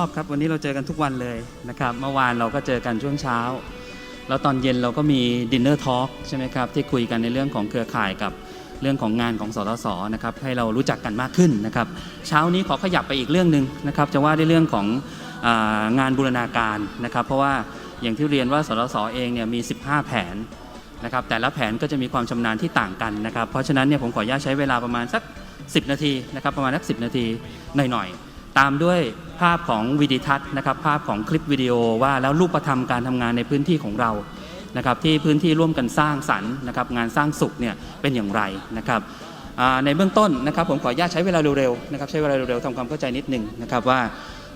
อบครับ วันนี้เราเจอกันทุกวันเลยนะครับ เมื่อวานเราก็เจอกันช่วงเช้า แล้วตอนเย็นเราก็มีดินเนอร์ทอล์กใช่ไหมครับ ที่คุยกันในเรื่องของเครือข่ายกับเรื่องของงานของสทศนะครับ ให้เรารู้จักกันมากขึ้นนะครับ เช้านี้ขอขยับไปอีกเรื่องหนึ่งนะครับ จะว่าในเรื่องของอางานบูรณาการนะครับ เพราะว่าอย่างที่เรียนว่าสทศเองเนี่ยมี 15 แผนนะครับ แต่ละแผนก็จะมีความชำนาญที่ต่างกันนะครับ เพราะฉะนั้นเนี่ยผมขออนุญาตใช้เวลาประมาณสัก 10 นาทีนะครับ ประมาณสัก10 นาทีหน่อยๆ ตามด้วยภาพของวิดีทัศน์นะครับภาพของคลิปวิดีโอว่าแล้วรูปธรรมการทำงานในพื้นที่ของเรานะครับที่พื้นที่ร่วมกันสร้างสรรค์นะครับงานสร้างสุขเนี่ยเป็นอย่างไรนะครับในเบื้องต้นนะครับผมขออนุญาตใช้เวลาเร็วๆนะครับใช้เวลาเร็วๆทำความเข้าใจนิดหนึ่งนะครับว่า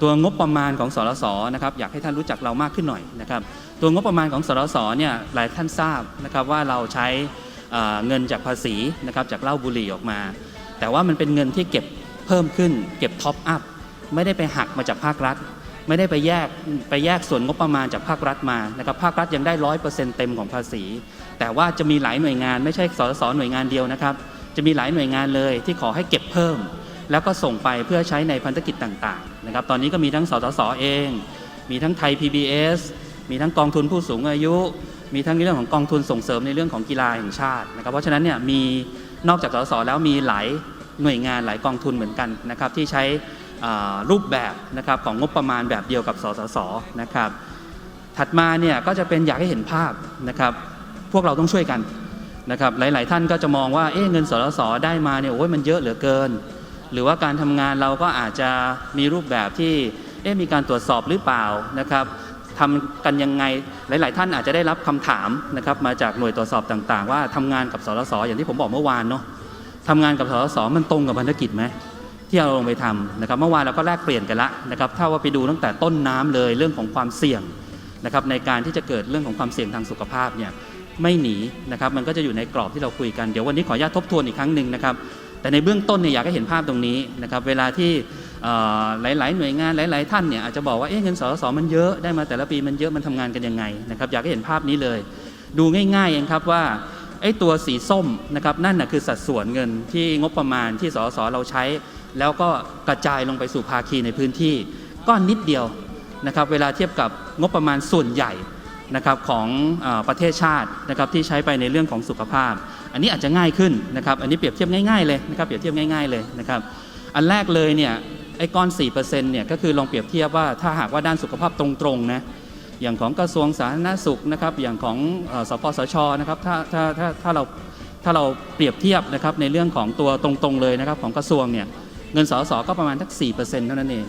ตัวงบประมาณของสรสนะครับอยากให้ท่านรู้จักเรามากขึ้นหน่อยนะครับตัวงบประมาณของสรสเนี่ยหลายท่านทราบนะครับว่าเราใช้เงินจากภาษีนะครับจากเหล้าบุหรี่ออกมา แต่ว่ามันเป็นเงินที่เก็บเพิ่มขึ้นเก็บท็อปอัพ ไม่ได้ไปหักมาจากภาครัฐ ไม่ได้ไปแยกไปแยกส่วนงบประมาณจากภาครัฐมานะครับภาครัฐยังได้ร้อยเปอร์เซ็นต์เต็มของภาษี แต่ว่าจะมีหลายหน่วยงานไม่ใช่สสหน่วยงานเดียวนะครับจะมีหลายหน่วยงานเลยที่ขอให้เก็บเพิ่ม แล้วก็ส่งไปเพื่อใช้ในพันธกิจต่างๆนะครับตอนนี้ก็มีทั้งสสเอง มีทั้งไทย PBS มีทั้งกองทุนผู้สูงอายุ มีทั้งในเรื่องของกองทุนส่งเสริมในเรื่องของกีฬาแห่งชาตินะครับเพราะฉะนั้นเนี่ยมีนอกจากสสแล้วมีหลายหน่วยงานหลายกองทุนเหมือนกันนะครับที่ใช้ รูปแบบนะครับของงบประมาณแบบเดียวกับสสสนะครับ ถัดมาเนี่ยก็จะเป็นอยากให้เห็นภาพนะครับ พวกเราต้องช่วยกันนะครับ หลาย ๆ ท่านก็จะมองว่าเอ๊ะเงินสสสได้มาเนี่ยโอ้ยมันเยอะเหลือเกิน หรือว่าการทำงานเราก็อาจจะมีรูปแบบที่เอ๊ะมีการตรวจสอบหรือเปล่านะครับทำกันยังไงหลาย ๆ ท่านอาจจะได้รับคำถามนะครับมาจากหน่วยตรวจสอบต่าง ๆ ว่าทำงานกับสสสอย่างที่ผมบอกเมื่อวานเนาะทำงานกับสสสมันตรงกับพันธกิจไหม ที่เราลงไปทำนะครับเมื่อวานเราก็แลกเปลี่ยนกันละนะครับถ้าว่าไปดูตั้งแต่ต้นน้ำเลยเรื่องของความเสี่ยงนะครับในการที่จะเกิดเรื่องของความเสี่ยงทางสุขภาพเนี่ยไม่หนีนะครับมันก็จะอยู่ในกรอบที่เราคุยกันเดี๋ยววันนี้ขออนุญาตทบทวนอีกครั้งหนึ่งนะครับแต่ในเบื้องต้นเนี่ยอยากให้เห็นภาพตรงนี้นะครับเวลาที่หลาย ๆ หน่วยงานหลาย ๆ ท่านเนี่ยอาจจะบอกว่าเอ๊ะเงินสสมันเยอะได้มาแต่ละปีมันเยอะมันทำงานกันยังไงนะครับอยากให้เห็นภาพนี้เลย ดูง่ายๆเองครับว่าไอ้ตัวสีส้มนะครับนั่นนะคือสัดส่วนเงินที่งบประมาณที่สสเราใช้ แล้วก็กระจายลงไปสู่ภาคีในพื้นที่ก้อนนิดเดียวนะครับเวลาเทียบกับงบประมาณส่วนใหญ่นะครับของอประเทศชาตินะครับที่ใช้ไปในเรื่องของสุขภาพ อันนี้อาจจะง่ายขึ้นนะครับอันนี้เปรียบเทียบง่ายๆเลยนะครับเปรียบเทียบง่าย ๆเลยนะครับอันแรกเลยเนี่ยไอ้ก้อน 4%เนี่ยก็คือลองเปรียบเทียบว่าถ้าหากว่าด้านสุขภาพตรงๆนะอย่างของกระทรวงสาธารณสุขนะครับอย่างของอสปสชนะครับถ้าถ้าถ้าถ้าเราถ้าเราเปรียบเทียบนะครับในเรื่องของตัวตรงๆเลยนะครับของกระทรวงเนี่ย เงินสสก็ประมาณทัก4%เท่านั้นเอง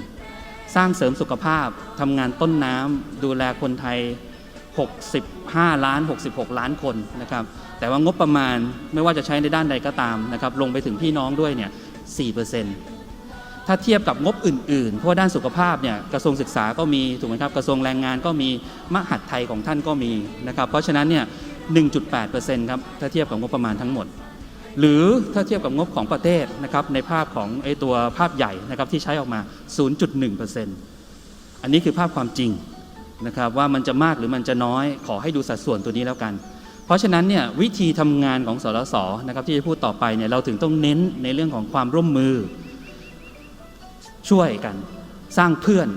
สร้างเสริมสุขภาพทำงานต้นน้ำดูแลคนไทย 65 ล้าน 66 ล้านคนนะครับแต่ว่างบประมาณไม่ว่าจะใช้ในด้านใดก็ตามนะครับลงไปถึงพี่น้องด้วยเนี่ย 4%ถ้าเทียบกับงบอื่นๆ เพราะว่าด้านสุขภาพเนี่ยกระทรวงศึกษาก็มีถูกไหมครับกระทรวงแรงงานก็มีมหัดไทยของท่านก็มีนะครับเพราะฉะนั้นเนี่ย 1.8%ครับถ้าเทียบกับงบประมาณทั้งหมด หรือถ้าเทียบกับงบของประเทศนะครับในภาพของไอตัวภาพใหญ่นะครับที่ใช้ออกมา 0.1%อันนี้คือภาพความจริงนะครับว่ามันจะมากหรือมันจะน้อยขอให้ดูสัดส่วนตัวนี้แล้วกัน เพราะฉะนั้นเนี่ยวิธีทำงานของสรสนะครับที่จะพูดต่อไปเนี่ยเราถึงต้องเน้นในเรื่องของความร่วมมือ ช่วยกัน สร้างเพื่อน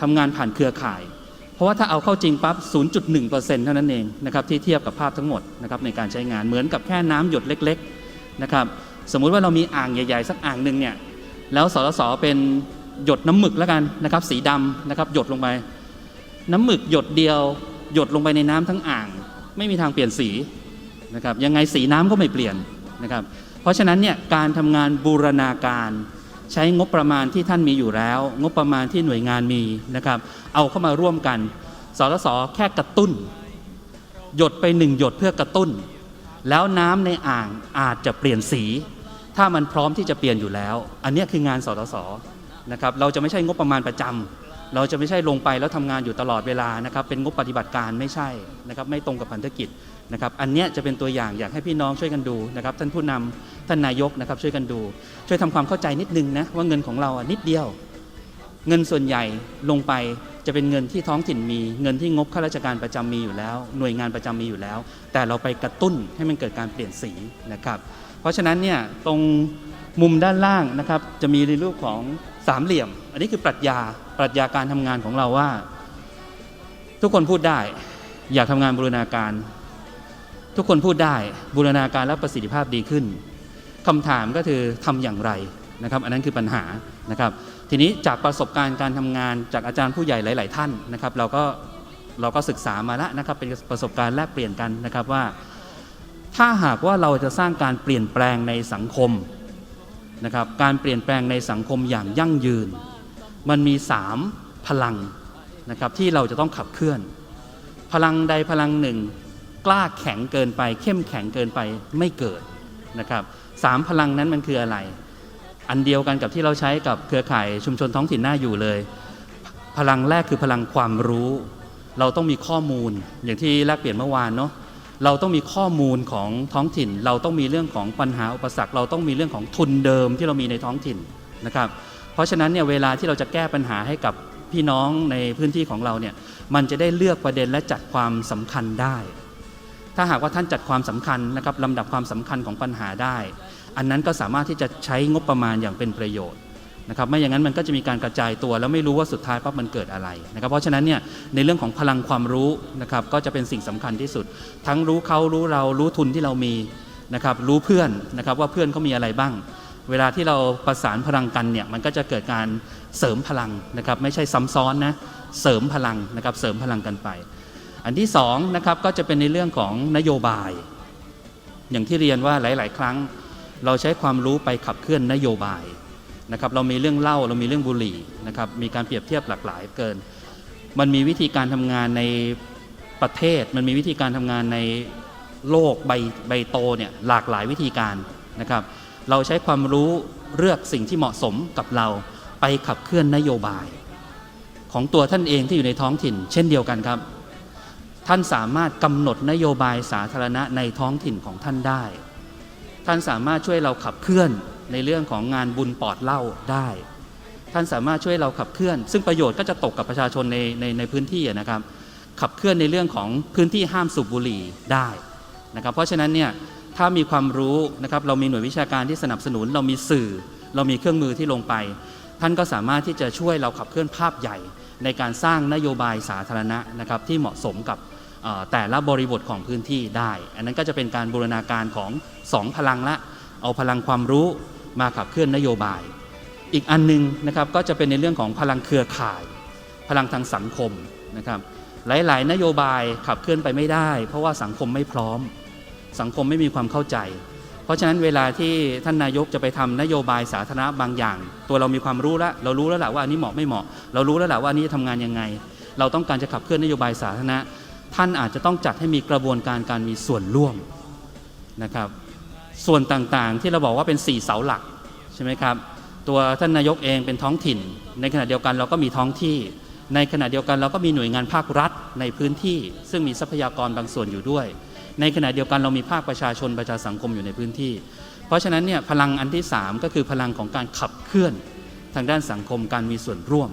ทำงานผ่านเครือข่าย เพราะว่าถ้าเอาเข้าจริงปั๊บ 0.1%เท่านั้นเองนะครับที่เทียบกับภาพทั้งหมดนะครับในการใช้งานเหมือนกับแค่น้ำหยดเล็ก ๆ นะครับ สมมุติว่าเรามีอ่างใหญ่ๆ สักอ่างหนึ่งเนี่ย แล้วสสเป็นหยดน้ำหมึกแล้วกันนะครับ สีดำนะครับ หยดลงไป น้ำหมึกหยดเดียว หยดลงไปในน้ำทั้งอ่าง ไม่มีทางเปลี่ยนสีนะครับ ยังไงสีน้ำก็ไม่เปลี่ยนนะครับ เพราะฉะนั้นเนี่ยการทำงานบูรณาการใช้งบประมาณที่ท่านมีอยู่แล้ว งบประมาณที่หน่วยงานมีนะครับ เอาเข้ามาร่วมกันสสแค่กระตุ้น หยดไปหนึ่งหยดเพื่อกระตุ้น แล้วน้ำในอ่างอาจจะเปลี่ยนสี ถ้ามันพร้อมที่จะเปลี่ยนอยู่แล้ว อันนี้คืองานสสสนะครับเราจะไม่ใช่งบประมาณประจำเราจะไม่ใช่ลงไปแล้วทำงานอยู่ตลอดเวลานะครับเป็นงบปฏิบัติการไม่ใช่นะครับไม่ตรงกับพันธกิจนะครับอันนี้จะเป็นตัวอย่างอยากให้พี่น้องช่วยกันดูนะครับท่านผู้นำท่านนายกนะครับช่วยกันดู ช่วยทำความเข้าใจนิดนึงนะว่าเงินของเราอะนิดเดียว เงินส่วนใหญ่ลงไปจะเป็นเงินที่ท้องถิ่นมี เงินที่งบข้าราชการประจำมีอยู่แล้ว หน่วยงานประจำมีอยู่แล้ว แต่เราไปกระตุ้นให้มันเกิดการเปลี่ยนสีนะครับ เพราะฉะนั้นเนี่ยตรงมุมด้านล่างนะครับจะมีในรูปของสามเหลี่ยม อันนี้คือปรัชญาปรัชญาการทำงานของเราว่า ทุกคนพูดได้ อยากทำงานบูรณาการ ทุกคนพูดได้บูรณาการและประสิทธิภาพดีขึ้นคำถามก็คือทำอย่างไร นะครับ อันนั้นคือปัญหานะครับ ทีนี้จากประสบการณ์การทำงานจากอาจารย์ผู้ใหญ่หลาย ๆ ท่านนะครับ เราก็เราก็ศึกษามาแล้วนะครับ เป็นประสบการณ์แลกเปลี่ยนกันนะครับว่า ถ้าหากว่าเราจะสร้างการเปลี่ยนแปลงในสังคมนะครับ การเปลี่ยนแปลงในสังคมอย่างยั่งยืน มันมี 3 พลังนะครับที่เราจะต้องขับเคลื่อน พลังใดพลังหนึ่ง กล้าแข็งเกินไป เข้มแข็งเกินไปไม่เกิดนะครับสามพลังนั้นมันคืออะไร อันเดียวกันกับที่เราใช้กับเครือข่ายชุมชนท้องถิ่นหน้าอยู่เลย พลังแรกคือพลังความรู้ เราต้องมีข้อมูลอย่างที่แลกเปลี่ยนเมื่อวานเนาะเราต้องมีข้อมูลของท้องถิ่น เราต้องมีเรื่องของปัญหาอุปสรรค เราต้องมีเรื่องของทุนเดิมที่เรามีในท้องถิ่นนะครับ เพราะฉะนั้นเนี่ยเวลาที่เราจะแก้ปัญหาให้กับพี่น้องในพื้นที่ของเราเนี่ยมันจะได้เลือกประเด็นและจัดความสำคัญได้ ถ้าหากว่าท่านจัดความสำคัญนะครับลำดับความสำคัญของปัญหาได้ อันนั้นก็สามารถที่จะใช้งบประมาณอย่างเป็นประโยชน์นะครับไม่อย่างนั้นมันก็จะมีการกระจายตัว แล้วไม่รู้ว่าสุดท้ายปั๊บมันเกิดอะไรนะครับเพราะฉะนั้นเนี่ยในเรื่องของพลังความรู้นะครับก็จะเป็นสิ่งสำคัญที่สุด ทั้งรู้เขารู้เรารู้ทุนที่เรามีนะครับรู้เพื่อนนะครับว่าเพื่อนเขามีอะไรบ้าง เวลาที่เราประสานพลังกันเนี่ยมันก็จะเกิดการเสริมพลังนะครับไม่ใช่ซ้ำซ้อนนะเสริมพลังนะครับเสริมพลังกันไป อันที่สองนะครับก็จะเป็นในเรื่องของนโยบาย อย่างที่เรียนว่าหลาย ๆ ครั้ง เราใช้ความรู้ไปขับเคลื่อนนโยบายนะครับเรามีเรื่องเล่าเรามีเรื่องบุหรี่นะครับมีการเปรียบเทียบหลากหลายเกิน มันมีวิธีการทำงานในประเทศ มันมีวิธีการทำงานในโลกใบใบโตเนี่ยหลากหลายวิธีการนะครับ เราใช้ความรู้เลือกสิ่งที่เหมาะสมกับเราไปขับเคลื่อนนโยบาย ของตัวท่านเองที่อยู่ในท้องถิ่น เช่นเดียวกันครับ ท่านสามารถกำหนดนโยบายสาธารณะในท้องถิ่นของท่านได้ ท่านสามารถช่วยเราขับเคลื่อนในเรื่องของงานบุญปอดเหล้าได้ ท่านสามารถช่วยเราขับเคลื่อน ซึ่งประโยชน์ก็จะตกกับประชาชนในในในพื้นที่นะครับ ขับเคลื่อนในเรื่องของพื้นที่ห้ามสูบบุหรี่ได้นะครับ เพราะฉะนั้นเนี่ยถ้ามีความรู้นะครับเรามีหน่วยวิชาการที่สนับสนุน เรามีสื่อ เรามีเครื่องมือที่ลงไป ท่านก็สามารถที่จะช่วยเราขับเคลื่อนภาพใหญ่ ในการสร้างนโยบายสาธารณะนะครับที่เหมาะสมกับ แต่ละบริบทของพื้นที่ได้ อันนั้นก็จะเป็นการบูรณาการของสองพลังละ เอาพลังความรู้มาขับเคลื่อนนโยบาย อีกอันหนึงนะครับก็จะเป็นในเรื่องของพลังเครือข่าย พลังทางสังคมนะครับหลาย ๆ นโยบายขับเคลื่อนไปไม่ได้ เพราะว่าสังคมไม่พร้อม สังคมไม่มีความเข้าใจ เพราะฉะนั้นเวลาที่ท่านนายกจะไปทำนโยบายสาธารณะบางอย่าง ตัวเรามีความรู้แล้วเรารู้แล้วแหละว่าอันนี้เหมาะไม่เหมาะ เรารู้แล้วแหละว่าอันนี้จะทำงานยังไง เราต้องการจะขับเคลื่อนนโยบายสาธารณะ ท่านอาจจะต้องจัดให้มีกระบวนการการมีส่วนร่วมนะครับ ส่วนต่างๆที่เราบอกว่าเป็น 4 เสาหลักใช่ไหมครับ ตัวท่านนายกเองเป็นท้องถิ่น ในขณะเดียวกันเราก็มีท้องที่ ในขณะเดียวกันเราก็มีหน่วยงานภาครัฐในพื้นที่ ซึ่งมีทรัพยากรบางส่วนอยู่ด้วย ในขณะเดียวกันเรามีภาคประชาชนประชาสังคมอยู่ในพื้นที่ เพราะฉะนั้นเนี่ยพลังอันที่ 3 ก็คือพลังของการขับเคลื่อนทางด้านสังคมการมีส่วนร่วม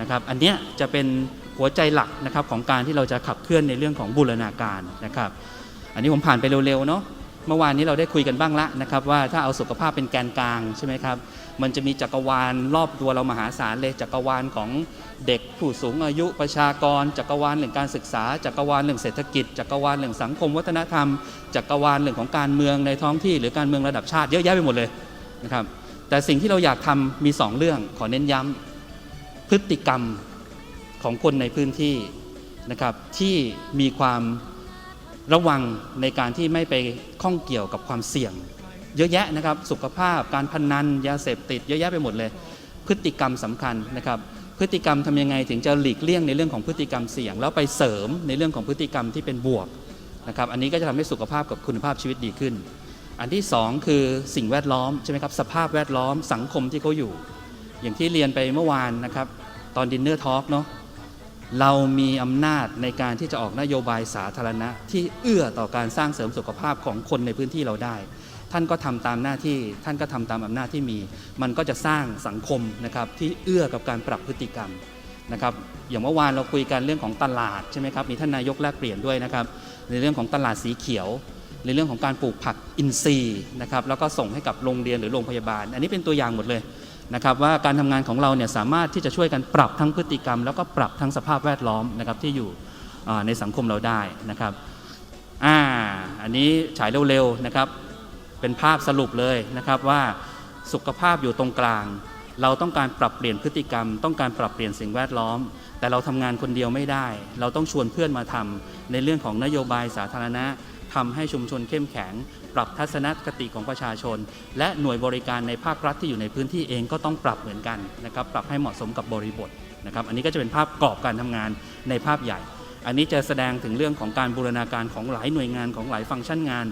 นะครับ อันเนี้ยจะเป็น หัวใจหลักนะครับของการที่เราจะขับเคลื่อนในเรื่องของบูรณาการนะครับ อันนี้ผมผ่านไปเร็วๆเนาะเมื่อวานนี้เราได้คุยกันบ้างละนะครับว่าถ้าเอาสุขภาพเป็นแกนกลางใช่ไหมครับมันจะมีจักรวาลรอบตัวเรามหาศาลเลยจักรวาลของเด็กผู้สูงอายุประชากร จักรวาลเรื่องการศึกษา จักรวาลเรื่องเศรษฐกิจ จักรวาลเรื่องสังคม วัฒนธรรม จักรวาลเรื่องของการเมืองในท้องที่ หรือการเมืองระดับชาติเยอะแยะไปหมดเลยนะครับแต่สิ่งที่เราอยากทำมีสองเรื่องขอเน้นย้ำพฤติกรรม ของคนในพื้นที่นะครับที่มีความระวังในการที่ไม่ไปข้องเกี่ยวกับความเสี่ยง เยอะแยะนะครับสุขภาพการพนันยาเสพติดเยอะแยะไปหมดเลย พฤติกรรมสำคัญนะครับพฤติกรรมทำยังไงถึงจะหลีกเลี่ยงในเรื่องของพฤติกรรมเสี่ยง แล้วไปเสริมในเรื่องของพฤติกรรมที่เป็นบวกนะครับอันนี้ก็จะทำให้สุขภาพกับคุณภาพชีวิตดีขึ้น อันที่สองคือสิ่งแวดล้อมใช่ไหมครับสภาพแวดล้อมสังคมที่เขาอยู่ อย่างที่เรียนไปเมื่อวานนะครับตอนดินเนอร์ทอล์กเนาะ เรามีอำนาจในการที่จะออกนโยบายสาธารณะ ที่เอื้อต่อการสร้างเสริมสุขภาพของคนในพื้นที่เราได้ ท่านก็ทำตามหน้าที่ ท่านก็ทำตามอำนาจที่มี มันก็จะสร้างสังคมนะครับที่เอื้อกับการปรับพฤติกรรมนะครับอย่างเมื่อวานเราคุยกันเรื่องของตลาดใช่ไหมครับมีท่านนายกแลกเปลี่ยนด้วยนะครับในเรื่องของตลาดสีเขียว ในเรื่องของการปลูกผักอินทรีย์นะครับแล้วก็ส่งให้กับโรงเรียนหรือโรงพยาบาล อันนี้เป็นตัวอย่างหมดเลย นะครับว่าการทำงานของเราเนี่ยสามารถที่จะช่วยกันปรับทั้งพฤติกรรม แล้วก็ปรับทั้งสภาพแวดล้อมนะครับที่อยู่ในสังคมเราได้นะครับอ่าอันนี้ฉายเร็วๆนะครับเป็นภาพสรุปเลยนะครับว่าสุขภาพอยู่ตรงกลาง เราต้องการปรับเปลี่ยนพฤติกรรม ต้องการปรับเปลี่ยนสิ่งแวดล้อม แต่เราทำงานคนเดียวไม่ได้ เราต้องชวนเพื่อนมาทำในเรื่องของนโยบายสาธารณะ ทำให้ชุมชนเข้มแข็ง ปรับทัศนคติของประชาชน และหน่วยบริการในภาครัฐที่อยู่ในพื้นที่เองก็ต้องปรับเหมือนกันนะครับปรับให้เหมาะสมกับบริบทนะครับอันนี้ก็จะเป็นภาพกรอบการทำงานในภาพใหญ่ อันนี้จะแสดงถึงเรื่องของการบูรณาการของหลายหน่วยงานของหลายฟังก์ชันงาน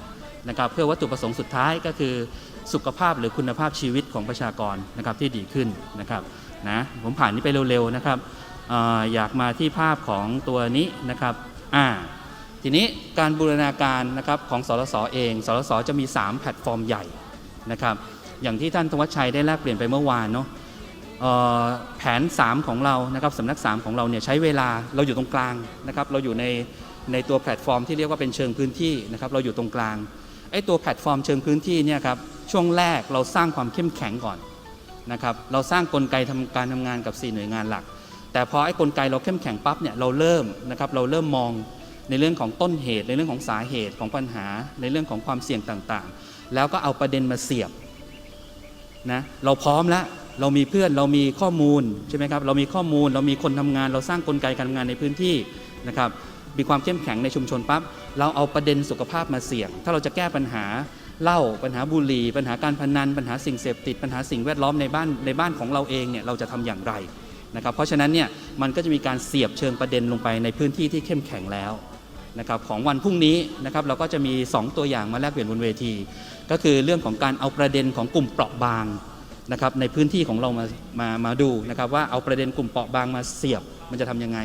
นะครับเพื่อวัตถุประสงค์สุดท้ายก็คือสุขภาพหรือคุณภาพชีวิตของประชากรนะครับที่ดีขึ้นนะครับนะผมผ่านนี้ไปเร็วๆนะครับออยากมาที่ภาพของตัวนี้นะครับอ่า ทีนี้การบูรณาการนะครับของสรสเองสรสจะมี 3 แพลตฟอร์มใหญ่นะครับอย่างที่ท่านธวัชชัยได้แลกเปลี่ยนไปเมื่อวานเนาะแผน 3 ของเรานะครับสำนัก 3 ของเราเนี่ยใช้เวลาเราอยู่ตรงกลางนะครับเราอยู่ในในตัวแพลตฟอร์มที่เรียกว่าเป็นเชิงพื้นที่นะครับเราอยู่ตรงกลางไอ้ตัวแพลตฟอร์มเชิงพื้นที่เนี่ยครับช่วงแรกเราสร้างความเข้มแข็งก่อนนะครับเราสร้างกลไกทำการทำงานกับ 4 หน่วยงานหลัก แต่พอไอ้กลไกเราเข้มแข็งปั๊บเนี่ยเราเริ่มนะครับเราเริ่มมอง ในเรื่องของต้นเหตุ ในเรื่องของสาเหตุของปัญหา ในเรื่องของความเสี่ยงต่างๆ แล้วก็เอาประเด็นมาเสียบนะเราพร้อมแล้วเรามีเพื่อนเรามีข้อมูลใช่ไหมครับเรามีข้อมูลเรามีคนทำงาน เราสร้างกลไกการทำงานในพื้นที่นะครับมีความเข้มแข็งในชุมชนปั๊บเราเอาประเด็นสุขภาพมาเสี่ยง ถ้าเราจะแก้ปัญหาเหล้าปัญหาบุหรี่ ปัญหาการพนัน ปัญหาสิ่งเสพติด ปัญหาสิ่งแวดล้อมในบ้านในบ้านของเราเองเนี่ยเราจะทำอย่างไรนะครับเพราะฉะนั้นเนี่ยมันก็จะมีการเสียบเชิงประเด็นลงไปในพื้นที่ที่เข้มแข็งแล้ว นะครับของวันพรุ่งนี้นะครับเราก็จะมี 2 ตัวอย่างมาแลกเปลี่ยนบนเวที ก็คือเรื่องของการเอาประเด็นของกลุ่มเปราะบางนะครับในพื้นที่ของเรามามามาดูนะครับว่าเอาประเด็นกลุ่มเปราะบางมาเสียบมันจะทำยังไง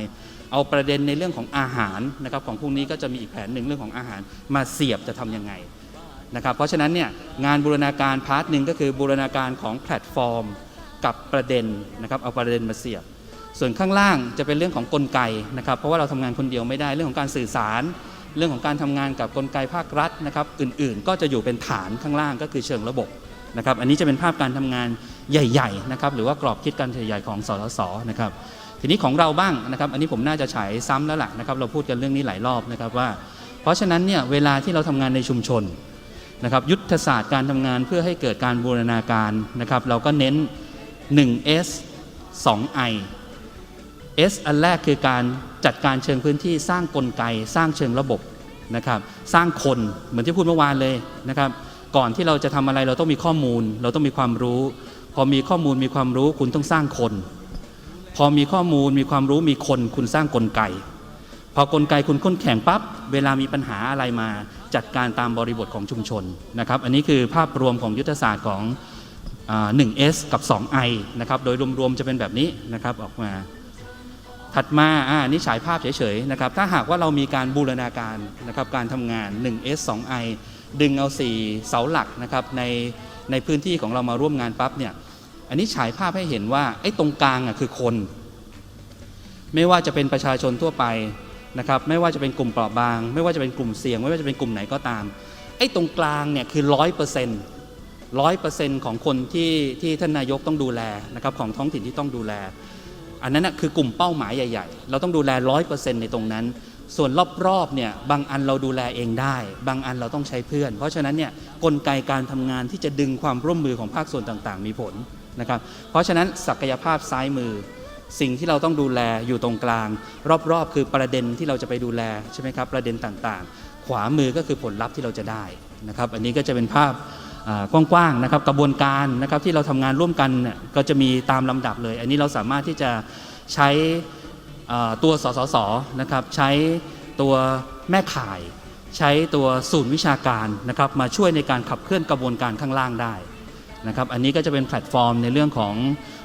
เอาประเด็นในเรื่องของอาหารนะครับของพรุ่งนี้ก็จะมีอีกแผนหนึ่งเรื่องของอาหารมาเสียบจะทำยังไงนะครับเพราะฉะนั้นเนี่ยงานบูรณาการพาร์ทหนึ่งก็คือบูรณาการของแพลตฟอร์ม กับประเด็นนะครับเอาประเด็นมาเสียบ ส่วนข้างล่างจะเป็นเรื่องของกลไกนะครับ เพราะว่าเราทำงานคนเดียวไม่ได้เรื่องของการสื่อสาร เรื่องของการทำงานกับกลไกภาครัฐนะครับ อื่นๆ ก็จะอยู่เป็นฐานข้างล่างก็คือเชิงระบบนะครับ อันนี้จะเป็นภาพการทำงานใหญ่ๆนะครับหรือว่ากรอบคิดการใหญ่ๆของสสนะครับ ทีนี้ของเราบ้างนะครับ อันนี้ผมน่าจะฉายซ้ำแล้วล่ะนะครับ เราพูดกันเรื่องนี้หลายรอบนะครับว่า เพราะฉะนั้นเนี่ยเวลาที่เราทำงานในชุมชนนะครับ ยุทธศาสตร์การทำงานเพื่อให้เกิดการบูรณาการนะครับ เราก็เน้น 1S 2I S อันแรกคือการจัดการเชิงพื้นที่สร้างกลไก สร้างเชิงระบบนะครับ สร้างคนเหมือนที่พูดเมื่อวานเลยนะครับ ก่อนที่เราจะทำอะไรเราต้องมีข้อมูล เราต้องมีความรู้ พอมีข้อมูลมีความรู้คุณต้องสร้างคน พอมีข้อมูลมีความรู้มีคนคุณสร้างกลไก พอกลไกคุณค้นแข็งปั๊บเวลามีปัญหาอะไรมา จัดการตามบริบทของชุมชนนะครับ อันนี้คือภาพรวมของยุทธศาสตร์ของอ่า 1S กับ 2I นะครับ โดยรวมๆจะเป็นแบบนี้นะครับออกมา ถัดมาอ่านี่ฉายภาพเฉยๆนะครับถ้าหากว่าเรามีการบูรณาการนะครับการทำงาน 1S 2I ดึงเอา 4 เสาหลักนะครับในในพื้นที่ของเรามาร่วมงานปั๊บเนี่ยอันนี้ฉายภาพให้เห็นว่าไอ้ตรงกลางอะคือคน ไม่ว่าจะเป็นประชาชนทั่วไปนะครับไม่ว่าจะเป็นกลุ่มเปราะบาง ไม่ว่าจะเป็นกลุ่มเสี่ยง ไม่ว่าจะเป็นกลุ่มไหนก็ตามไอ้ตรงกลางเนี่ยคือร้อยเปอร์เซ็นต์ร้อยเปอร์เซ็นต์ของคนที่ที่ท่านนายกต้องดูแลนะครับของท้องถิ่นที่ต้องดูแล อันนั้นนะคือกลุ่มเป้าหมายใหญ่ ๆ เราต้องดูแลร้อยเปอร์เซ็นต์ในตรงนั้น ส่วนรอบๆเนี่ยบางอันเราดูแลเองได้ บางอันเราต้องใช้เพื่อน เพราะฉะนั้นเนี่ยกลไกการทำงานที่จะดึงความร่วมมือของภาคส่วนต่างๆ มีผลนะครับ เพราะฉะนั้นศักยภาพซ้ายมือ สิ่งที่เราต้องดูแลอยู่ตรงกลาง รอบๆ คือประเด็นที่เราจะไปดูแลใช่ไหมครับประเด็นต่างๆ ขวามือก็คือผลลัพธ์ที่เราจะได้นะครับ อันนี้ก็จะเป็นภาพ กว้างๆนะครับกระบวนการนะครับที่เราทำงานร่วมกันก็จะมีตามลำดับเลย อันนี้เราสามารถที่จะใช้ตัวสสสนะครับใช้ตัวแม่ข่าย ใช้ตัวศูนย์วิชาการนะครับมาช่วยในการขับเคลื่อนกระบวนการข้างล่างได้นะครับอันนี้ก็จะเป็นแพลตฟอร์มในเรื่องของ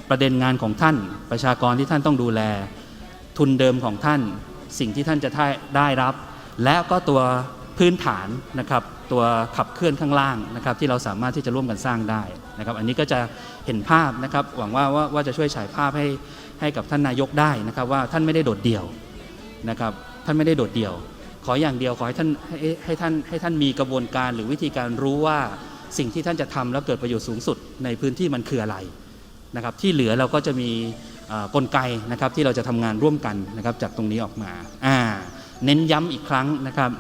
ประเด็นงานของท่าน ประชากรที่ท่านต้องดูแล ทุนเดิมของท่าน สิ่งที่ท่านจะได้ได้รับ และก็ตัวพื้นฐานนะครับ ตัวขับเคลื่อนข้างล่างนะครับที่เราสามารถที่จะร่วมกันสร้างได้นะครับ อันนี้ก็จะเห็นภาพนะครับ หวังว่าว่าว่าจะช่วยฉายภาพให้ให้กับท่านนายกได้นะครับ ว่าท่านไม่ได้โดดเดี่ยวนะครับ ท่านไม่ได้โดดเดี่ยว ขออย่างเดียวขอให้ท่านให้ให้ท่านให้ท่านมีกระบวนการหรือวิธีการรู้ว่าสิ่งที่ท่านจะทำแล้วเกิดประโยชน์สูงสุดในพื้นที่มันคืออะไรนะครับ ที่เหลือเราก็จะมีกลไกนะครับที่เราจะทำงานร่วมกันนะครับจากตรงนี้ออกมาอ่าเน้นย้ำอีกครั้งนะครับ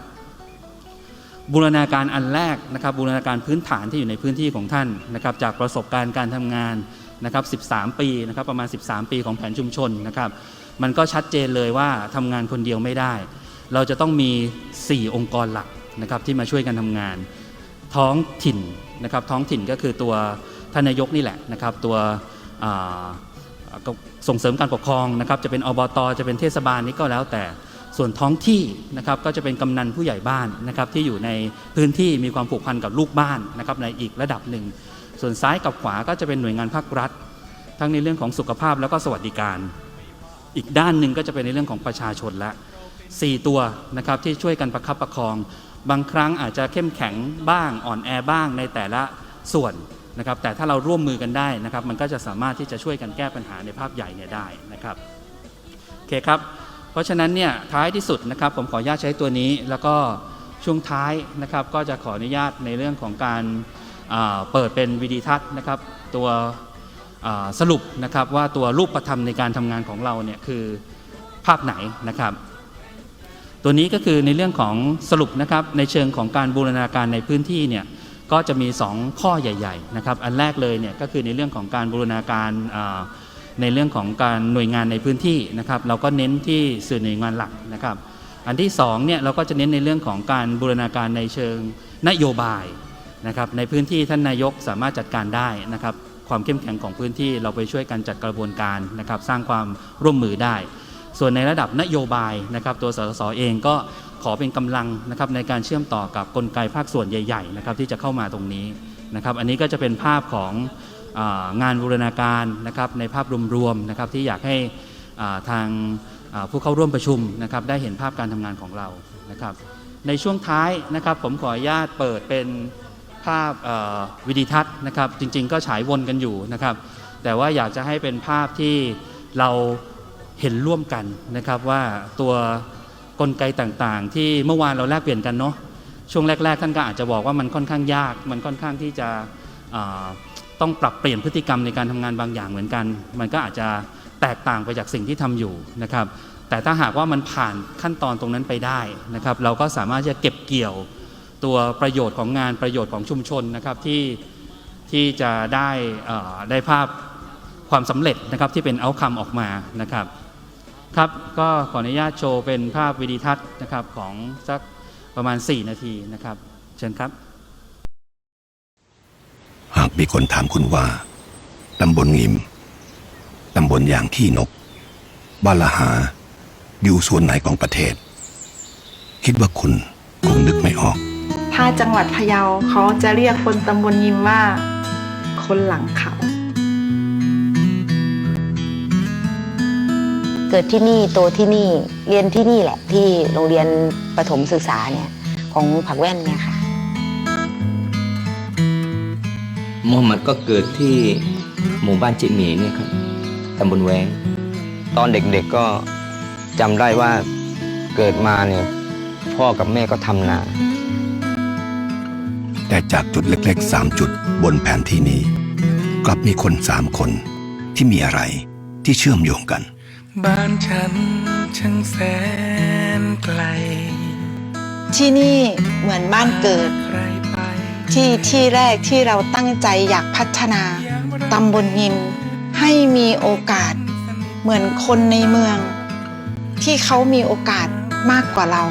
บูรณาการอันแรกนะครับบูรณาการพื้นฐานที่อยู่ในพื้นที่ของท่านนะครับจากประสบการณ์การทำงานนะครับ13 ปีนะครับประมาณ 13 ปีของแผนชุมชนนะครับมันก็ชัดเจนเลยว่าทำงานคนเดียวไม่ได้ เราจะต้องมี 4 องค์กรหลักนะครับที่มาช่วยกันทำงาน ท้องถิ่นนะครับท้องถิ่นก็คือตัวท่านนายกนี่แหละนะครับตัวส่งเสริมการปกครองนะครับจะเป็นอบต จะเป็นเทศบาลนี่ก็แล้วแต่ ส่วนท้องที่นะครับก็จะเป็นกำนันผู้ใหญ่บ้านนะครับที่อยู่ในพื้นที่มีความผูกพันกับลูกบ้านนะครับในอีกระดับหนึ่ง ส่วนซ้ายกับขวาก็จะเป็นหน่วยงานภาครัฐ ทั้งในเรื่องของสุขภาพแล้วก็สวัสดิการ อีกด้านหนึ่งก็จะเป็นในเรื่องของประชาชนละ4 ตัวนะครับที่ช่วยกันประคับประคอง บางครั้งอาจจะเข้มแข็งบ้างอ่อนแอบ้างในแต่ละส่วนนะครับแต่ถ้าเราร่วมมือกันได้นะครับมันก็จะสามารถที่จะช่วยกันแก้ปัญหาในภาพใหญ่เนี่ยได้นะครับโอเคครับ เพราะฉะนั้นเนี่ยท้ายที่สุดนะครับผมขออนุญาตใช้ตัวนี้ แล้วก็ช่วงท้ายนะครับก็จะขออนุญาตในเรื่องของการเปิดเป็นวิดีทัศน์นะครับตัวสรุปนะครับว่าตัวรูปประธรรมในการทำงานของเราเนี่ยคือภาพไหนนะครับ ตัวนี้ก็คือในเรื่องของสรุปนะครับในเชิงของการบูรณาการในพื้นที่เนี่ยก็จะมี 2 ข้อใหญ่ ๆ นะครับ อันแรกเลยเนี่ยก็คือในเรื่องของการบูรณาการ ในเรื่องของการหน่วยงานในพื้นที่นะครับเราก็เน้นที่สื่อหน่วยงานหลักนะครับ อันที่2เนี่ยเราก็จะเน้นในเรื่องของการบูรณาการในเชิงนโยบายนะครับในพื้นที่ท่านนายกสามารถจัดการได้นะครับความเข้มแข็งของพื้นที่เราไปช่วยกันจัดกระบวนการนะครับสร้างความร่วมมือได้ ส่วนในระดับนโยบายนะครับตัวสสเองก็ขอเป็นกำลังนะครับในการเชื่อมต่อกับกลไกภาคส่วนใหญ่ๆนะครับที่จะเข้ามาตรงนี้นะครับอันนี้ก็จะเป็นภาพของ งานบูรณาการนะครับในภาพรวมๆนะครับที่อยากให้ทางผู้เข้าร่วมประชุมนะครับได้เห็นภาพการทำงานของเรานะครับ ในช่วงท้ายนะครับผมขออนุญาตเปิดเป็นภาพวิดีทัศน์นะครับ จริงๆ ก็ฉายวนกันอยู่นะครับ แต่ว่าอยากจะให้เป็นภาพที่เราเห็นร่วมกันนะครับว่าตัวกลไกต่างๆ ที่เมื่อวานเราแลกเปลี่ยนกันเนาะช่วงแรก ๆ ท่านก็อาจจะบอกว่ามันค่อนข้างยาก มันค่อนข้างที่จะ ต้องปรับเปลี่ยนพฤติกรรมในการทำงานบางอย่างเหมือนกัน มันก็อาจจะแตกต่างไปจากสิ่งที่ทำอยู่นะครับ แต่ถ้าหากว่ามันผ่านขั้นตอนตรงนั้นไปได้นะครับ เราก็สามารถจะเก็บเกี่ยวตัวประโยชน์ของงานประโยชน์ของชุมชนนะครับที่ที่จะได้ได้ภาพความสำเร็จนะครับที่เป็นเอาคัมออกมานะครับครับก็ขออนุญาตโชว์เป็นภาพวิดีทัศน์นะครับของสักประมาณ 4 นาทีนะครับ เชิญครับ หากมีคนถามคุณว่า ตำบลงิม ตำบลอย่างขี้นก บ้านละหา อยู่ส่วนไหนของประเทศ คิดว่าคุณคงนึกไม่ออก ถ้าจังหวัดพะเยาเขาจะเรียกคนตำบลยิมว่า คนหลังเขา เกิดที่นี่โตที่นี่ เรียนที่นี่แหละที่โรงเรียนประถมศึกษาเนี่ย ของผักแว่นเนี่ยค่ะ มูฮัมหมัดก็เกิดที่หมู่บ้านจิหมีเนี่ยครับตำบลแวง ตอนเด็กๆก็จำได้ว่าเกิดมาเนี่ยพ่อกับแม่ก็ทำนา แต่จากจุดเล็กๆสามจุดบนแผนที่นี้ กลับมีคนสามคนที่มีอะไรที่เชื่อมโยงกัน บ้านฉันช่างแสนไกล ที่นี่เหมือนบ้านเกิดใครไป ที่ที่แรกที่เราตั้งใจอยากพัฒนาตำบลยิมให้มีโอกาสเหมือนคนในเมือง ที่เขามีโอกาสมากกว่าเรา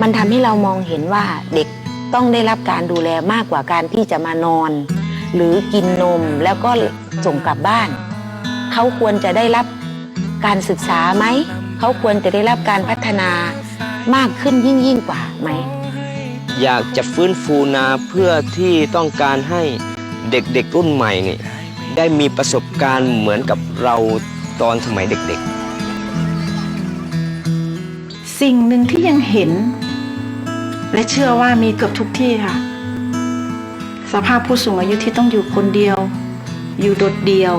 มันทำให้เรามองเห็นว่าเด็กต้องได้รับการดูแลมากกว่าการที่จะมานอน หรือกินนมแล้วก็ส่งกลับบ้าน เขาควรจะได้รับการศึกษาไหม เขาควรจะได้รับการพัฒนามากขึ้นยิ่งยิ่งกว่าไหม อยากจะฟื้นฟูนาเพื่อที่ต้องการให้เด็กๆรุ่นใหม่เนี่ยได้มีประสบการณ์เหมือนกับเราตอนสมัยเด็กๆ สิ่งหนึ่งที่ยังเห็น และเชื่อว่ามีเกือบทุกที่ค่ะ สภาพผู้สูงอายุที่ต้องอยู่คนเดียว อยู่โดดเดียว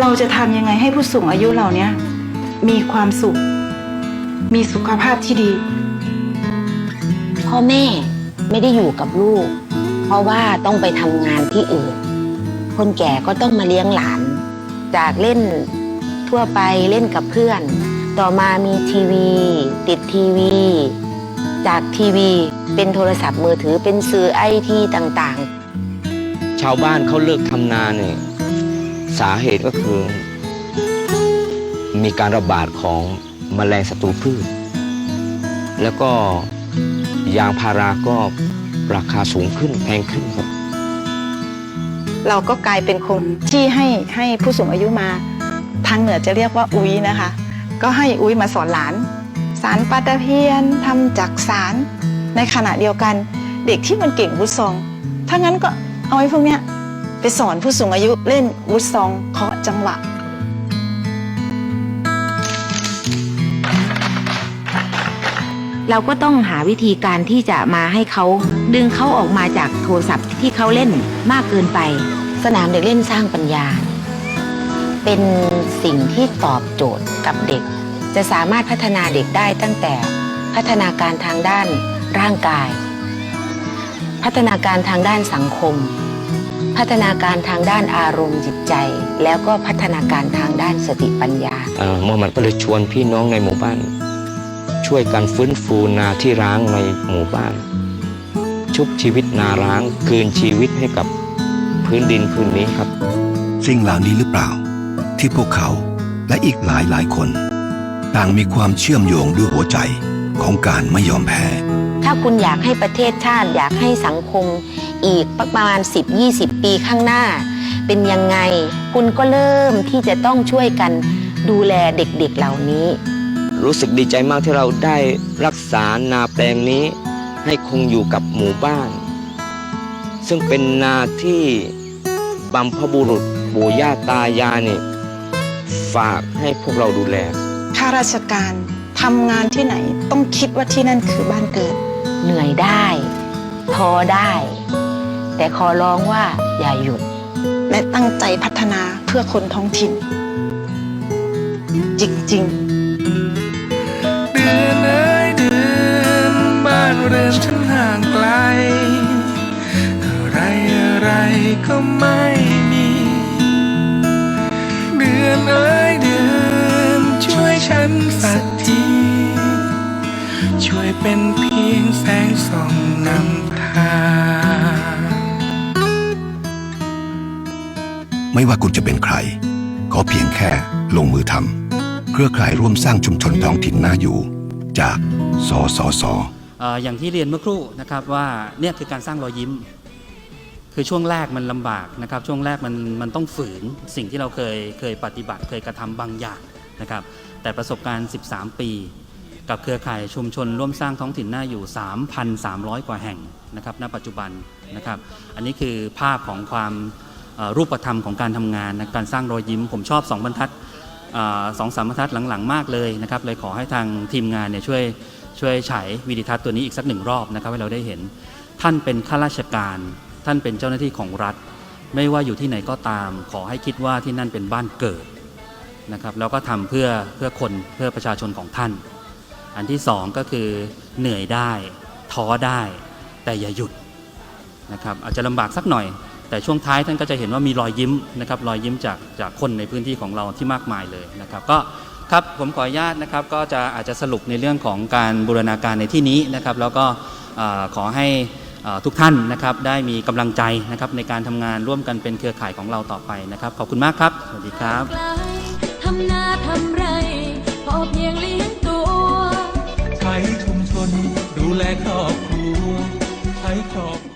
เราจะทำยังไงให้ผู้สูงอายุเหล่านี้มีความสุข มีสุขภาพที่ดี พ่อแม่ไม่ได้อยู่กับลูก เพราะว่าต้องไปทำงานที่อื่น คนแก่ก็ต้องมาเลี้ยงหลาน จากเล่นทั่วไปเล่นกับเพื่อน ต่อมามีทีวี ติดทีวี จากทีวีเป็นโทรศัพท์มือถือเป็นสื่อไอทีต่างๆ ชาวบ้านเขาเลิกทำนาเนี่ยสาเหตุก็คือ มีการระบาดของแมลงศัตรูพืช แล้วก็ ยางพาราก็ราคาสูงขึ้นแพงขึ้นครับ เราก็กลายเป็นคนที่ให้ให้ผู้สูงอายุมา ทางเหนือจะเรียกว่าอุ้ยนะคะ ก็ให้อุ้ยมาสอนหลาน สารปลาตะเพียนทำจากสารในขณะเดียวกัน เด็กที่มันเก่งวุฒซองถ้างั้นก็เอาไอ้พวกเนี้ยไปสอนผู้สูงอายุเล่นวุฒซองเคาะจังหวะ เราก็ต้องหาวิธีการที่จะมาให้เขาดึงเขาออกมาจากโทรศัพท์ที่เขาเล่นมากเกินไป สนามเด็กเล่นสร้างปัญญา เป็นสิ่งที่ตอบโจทย์กับเด็ก จะสามารถพัฒนาเด็กได้ตั้งแต่พัฒนาการทางด้านร่างกาย พัฒนาการทางด้านสังคม พัฒนาการทางด้านอารมณ์จิตใจ แล้วก็พัฒนาการทางด้านสติปัญญาเอ่อโมฮัมหมัดก็เลยชวนพี่น้องในหมู่บ้าน ช่วยกันฟื้นฟูนาที่ร้างในหมู่บ้าน ชุบชีวิตนาร้างคืนชีวิตให้กับพื้นดินพื้นนี้ครับ สิ่งเหล่านี้หรือเปล่า ที่พวกเขาและอีกหลายหลายๆคน ต่างมีความเชื่อมโยงด้วยหัวใจของการไม่ยอมแพ้ ถ้าคุณอยากให้ประเทศชาติอยากให้สังคมอีกประมาณ 10-20 ปีข้างหน้า เป็นยังไง คุณก็เริ่มที่จะต้องช่วยกันดูแลเด็กๆเหล่านี้ รู้สึกดีใจมากที่เราได้รักษานาแปลงนี้ ให้คงอยู่กับหมู่บ้าน ซึ่งเป็นนาที่บัมพบุรุษปู่ย่าตายายเนี่ยฝากให้พวกเราดูแลข้าราชการทำงานที่ไหนต้องคิดว่าที่นั่นคือบ้านเกิด เหนื่อยได้ท้อได้ แต่ขอร้องว่าอย่าหยุด และตั้งใจพัฒนาเพื่อคนท้องถิ่น จริงๆเดื อนเอ้ยเดือนบ้านเรือนฉันห่างไกล อะไรอะไรก็ไม่มี เดือนเอ้ยเดือนช่วยฉันสักที ช่วยเป็นเพียงแสงส่องนำทางไม่ว่าคุณจะเป็นใคร ขอเพียงแค่ลงมือทำเครือข่ายร่วมสร้างชุมชนท้องถิ่นน่าอยู่ จากสสสออย่างที่เรียนเมื่อครู่นะครับว่าเนี่ยคือการสร้างรอยยิ้ม คือช่วงแรกมันลำบากนะครับ ช่วงแรกมันมันต้องฝืนสิ่งที่เราเคยเคยปฏิบัติเคยกระทำบางอย่างนะครับ แต่ประสบการณ์ 13 ปี กับเครือข่ายชุมชนร่วมสร้างท้องถิ่นน่าอยู่ 3,300 กว่าแห่งนะครับ ณ ปัจจุบันนะครับ อันนี้คือภาพของความรูปธรรมของการทำงานนการสร้างรอยยิ้ม ผมชอบสองบรรทัด สองสามบรรทัดหลังๆ มากเลยนะครับเลยขอให้ทางทีมงานเนี่ยช่วยช่วยฉายวิดีทัศน์ตัวนี้อีกสักหนึ่งรอบนะครับให้เราได้เห็น ท่านเป็นข้าราชการ ท่านเป็นเจ้าหน้าที่ของรัฐ ไม่ว่าอยู่ที่ไหนก็ตาม ขอให้คิดว่าที่นั่นเป็นบ้านเกิดนะครับแล้วก็ทำเพื่อเพื่อคนเพื่อประชาชนของท่าน อันที่สองก็คือเหนื่อยได้ ท้อได้ แต่อย่าหยุดนะครับอาจจะลำบากสักหน่อย แต่ช่วงท้ายท่านก็จะเห็นว่ามีรอยยิ้มนะครับรอยยิ้มจากจากคนในพื้นที่ของเราที่มากมายเลยนะครับก็ครับผมขออนุญาตนะครับก็จะอาจจะสรุปในเรื่องของการบูรณาการในที่นี้นะครับ แล้วก็ขอให้ทุกท่านนะครับได้มีกำลังใจนะครับในการทำงานร่วมกันเป็นเครือข่ายของเราต่อไปนะครับ ขอบคุณมากครับ สวัสดีครับทำนาทำไรพอเพียงเลี้ยงตัวใช้ชุมชนดูแลครอบครัวใช้ครอบ